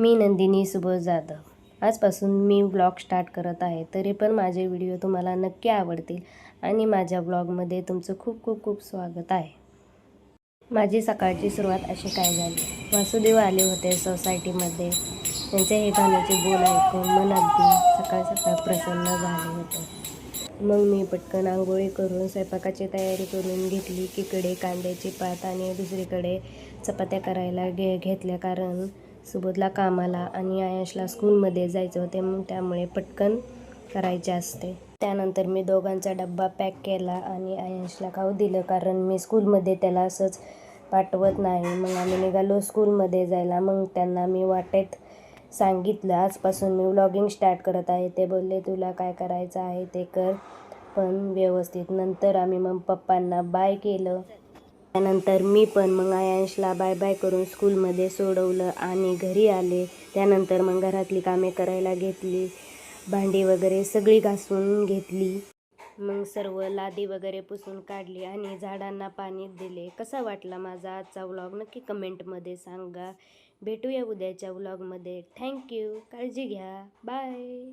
मी नंदिनी सुबोध जाधव. आजपासून मी blog start करत आहे तरी पण माझे व्हिडिओ तुम्हाला नक्की आवडतील आणि माझ्या ब्लॉगमध्ये तुमचं खूप खूप खूप स्वागत आहे. माझी सकाळची सुरुवात अशी काय झाली? वासुदेव आले होते सोसायटीमध्ये. त्यांचे हे गाण्याचे बोल ऐकून मन अगदी सकाळ सकाळ प्रसन्न झाले होते. मग मी पटकन आंघोळी करून स्वयंपाकाची तयारी करून घेतली एकीकडे कांद्याची पात आणि दुसरीकडे चपात्या करायला घे घेतल्या. कारण सुबोधला कामाला आणि आयशला स्कूलमध्ये जायचं होते मग त्यामुळे पटकन करायचे असते. त्यानंतर मी दोघांचा डब्बा पॅक केला आणि आयशला खाऊ दिलं कारण मी स्कूलमध्ये त्याला असंच पाठवत नाही. मग आम्ही निघालो स्कूलमध्ये जायला. मग त्यांना मी वाटेत सांगितलं. आजपासून मी व्लॉगिंग स्टार्ट करत आहे. ते बोलले तुला काय करायचं आहे ते कर. पण व्यवस्थित नंतर आम्ही मग पप्पांना बाय केलं. त्यानंतर मी पण मग आयांशला बाय बाय करून स्कूलमध्ये सोडवलं आणि घरी आले. त्यानंतर मग घरातली कामे करायला घेतली. भांडी वगैरे सगळी घासून घेतली. मग सर्व लादी वगैरे पुसून काढली आणि झाडांना पाणी दिले. कसा वाटला माझा आजचा व्लॉग? नक्की कमेंटमध्ये सांगा. भेटूया उद्याच्या व्लॉगमध्ये. थँक्यू. काळजी घ्या. बाय.